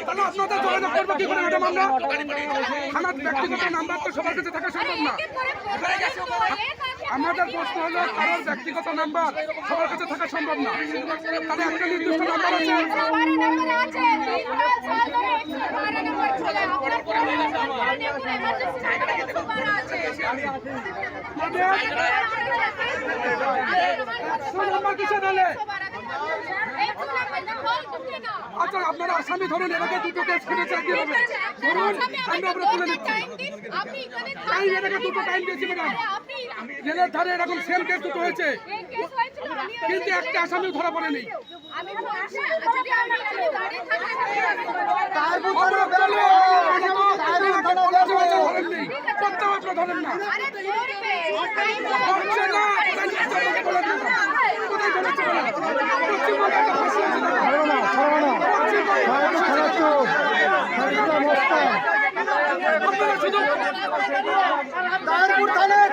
তাহলে আপনাদের যোগাযোগ করব কি করে ম্যাডাম আমরা? থানার ব্যক্তিগত নাম্বার তো সবার কাছে থাকা সম্ভব না। আমাদের প্রশ্ন হলো কারোর ব্যক্তিগত নাম্বার সবার কাছে থাকা সম্ভব না। তাহলে একটা নির্দিষ্ট নাম্বার আছে। একশো নাম্বার কিসে দিলে আচ্ছা আপনারা আসামি ধরুন এটাকে দুটো কেস করেছে কীভাবে ধরুন আমরা আমরা তুলে নিচ্ছি। টাইম এটাকে দুটো টাইম দিয়েছি ম্যাডাম। জেলের ধারে এরকম সেম কেস দুটো হয়েছে। কিন্তু একটা আসামি ধরা পড়েনি। ধরেন না ধরছে না। কোথায় বলে দিন কোথায় ধরেছে পশ্চিমবঙ্গে একটা ফাঁসি তারপুর থানায়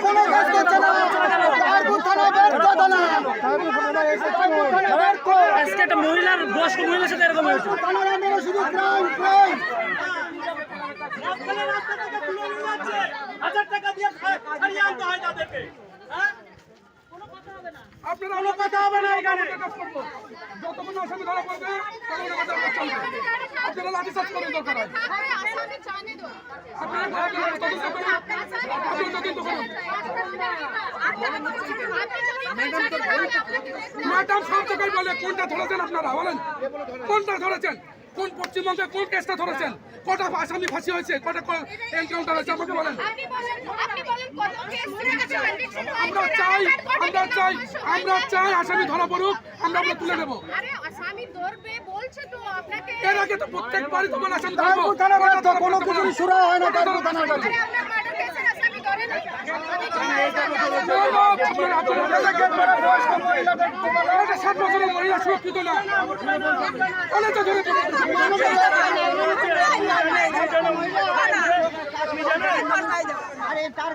টাকা দিয়ে ছাড়িয়ে আনতে হয় তাদেরকে। আপনারা কোনো কথা হবে না এখানে। কাজ করব যতক্ষণ না আসামি ধরা পড়বে ততক্ষণ আমাদের কাজ চলবে। আপনারা লাঠি চার্জ করেন দরকার হয় আরে আসামি জানে তো আপনারা ঘরে গেলে তদন্ত করুন আপনারা তদন্ত করুন ম্যাডাম সব জায়গায় বলে কোনটা ধরেছেন আপনারা? বলেন। কোনটা ধরেছেন? কোন পশ্চিমবঙ্গে কোন কেসটা ধরেছেন কটা আসামি ফাঁসি হয়েছে কটা এনকাউন্টার হয়েছে আমাকে বলেন আপনি বলেন আপনি বলেন কত কেস কনভিকশন আমরা চাই আমরা চাই আমরা চাই আসামি ধরা পড়ুক আমরা আমরা তুলে আপনাকে এর আগে তো প্রত্যেক বাড়ি তোমার আসামি ধরবো কোনো কিছু শুরু হয় না আপনার সুরক্ষিত না। তাহলে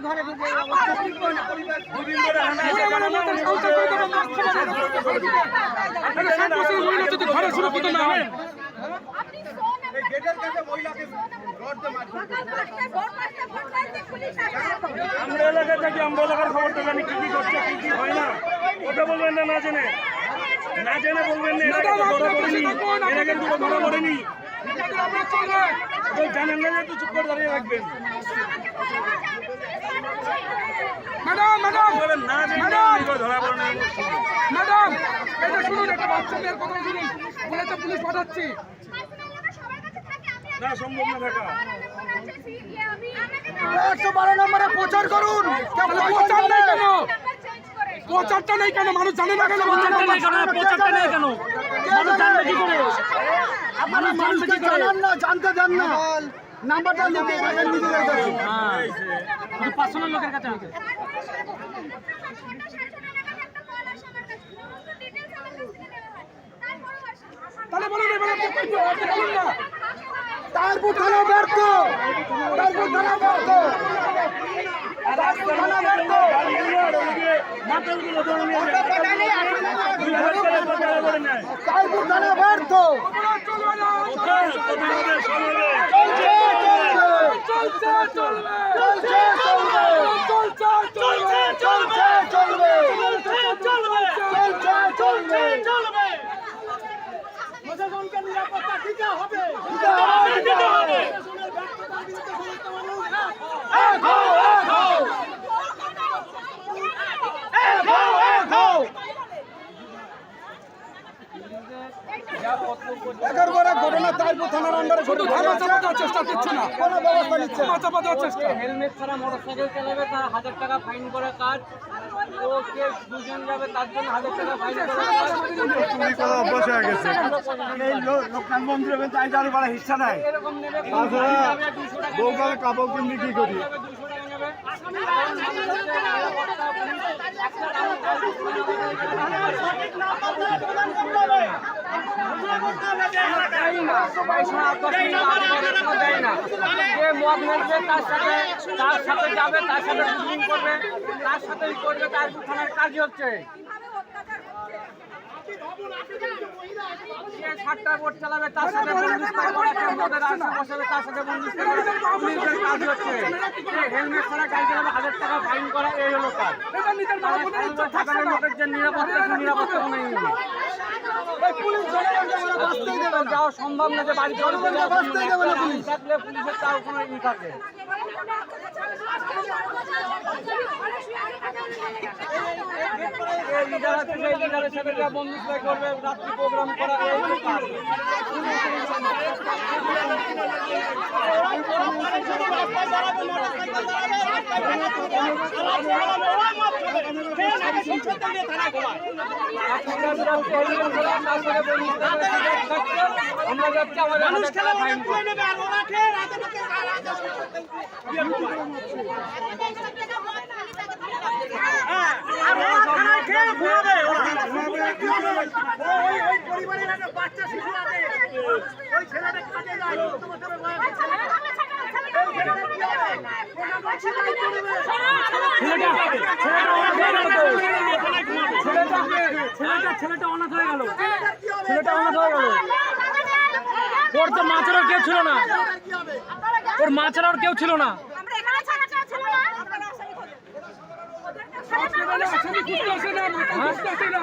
ধরে যদি ঘরে সুরক্ষিত না হয় আপনি ফোন এই গেটের কাছে মহিলাকে রড দে মারছে পুলিশ আসবে আমরা এলাকা থেকে আমরা এলাকার খবরটা জানি কি কি করছে কি কি হয় না। কথা বলবেন না না জেনে। না জেনে বলবেন না তো ধরা পড়েনি আগে দুটো ধরা পড়েনি। তো জানেন না তো চুপ করে দাঁড়িয়ে রাখবেন। ম্যাডাম ম্যাডাম বলেন না জেনে ম্যাডাম। ধরা পড়েনি। ম্যাডাম এটা শুনুন একটা বাচ্চা মেয়ের কথা শুনুন। বলেছে পুলিশ পাঠাচ্ছি। না সম্ভব না থাকা। একশো বারো নম্বরে প্রচার করুন। প্রচার নেই কেন? প্রচারটা নেই কেন? মানুষ জানে না কেন প্রচারটা নেই কেন? প্রচারটা নেই কেন? মানুষ জানবে কি করে? আপনারা মানুষকে জানান না জানতে দেন না। নাম্বারটা লিখে রাখেন নিজেদের কাছে শুধু পার্সোনাল লোকের কাছে আছে তাহলে বলুন এবার তারপুর থানা ব্যর্থ। তারপুর থানা ব্যর্থ। ব্যর্থ মাতালগুলো ধরে নিয়ে যায় দুই হাজার টাকা প্রচার করে নেয় তারপুর থানা ব্যর্থ অপরাধ চলবে না হ্যাঁ, কত হবে। সব হবে চলছে চলছে চলবে চলছে চলবে চলছে চলবে চলছে চলবে চলবে চলছে চলবে চলবে প্রশাসনকে নিরাপত্তা দিতে হবে দিতে হবে এক হও এক হও এক হও এক হও একের পর এক ঘটনা তারপুর থানার আন্ডারে শুধু ধামা চাপা দেওয়ার চেষ্টা করছে না। কোনো ব্যবস্থা নিচ্ছে ধামা চাপা দেওয়ার চেষ্টা। হেলমেট ছাড়া মোটরসাইকেল চালাবে তার হাজার টাকা ফাইন করে কাজ। ও কে দুজন যাবে তার জন্য হাজার টাকা ফাইন করে অভ্যাস হয়ে গেছে এই লোকনাথ মন্দিরে তাই জানি বড় হিস্সা নাই। তাছাড়া বউকালে কাপড় কিনবি কি করি? টাকা নেবে দেয় না পয়সা আকর্ষণ দেয় না যে মদ তার সাথে তার সাথে যাবে তার সাথে বুকিং করবে তার সাথেই করবে তার থানার কাজই হচ্ছে সে সাতটা চালাবে তার সাথে মদের বসাবে তার সাথে পুলিশের কাজ হচ্ছে হেলমেট ছাড়া গাড়ি চালাবে হাজার টাকা ফাইন করা এই হলো কাজ নিরাপত্তা নিরাপত্তা কোনো নেই। এই পুলিশ ধরে আমরা বাঁচতেই দেবে না যাওয়া সম্ভব না যে বাড়ি জনগণকে বাঁচতেই দেবে না পুলিশ। থাকলে পুলিশের তাও কোনো ই থাকে এই লিডার আছে সেই লিডারের সাথে যা বন্ধুত্ব করবে রাত্রি প্রোগ্রাম করা এই হলো কাজ আমরা যাচ্ছি আমাদের হাজার টাকা ফাইন করব। ছেলেটা ছেলেটা অনাথ হয়ে গেল ছেলেটা হয়ে ওর তো মা ছাড়া আর কেউ ছিল না ওর মা আর কেউ ছিল না আমরা এখানে ছাড়া ছাড়া ছিল না হাসপাতালে আসামি খুঁজতে আসে না মাথা আসে না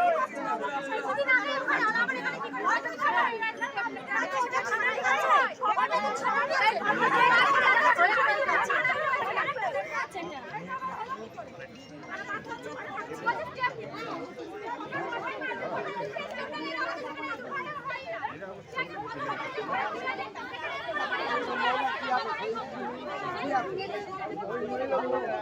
Yeah.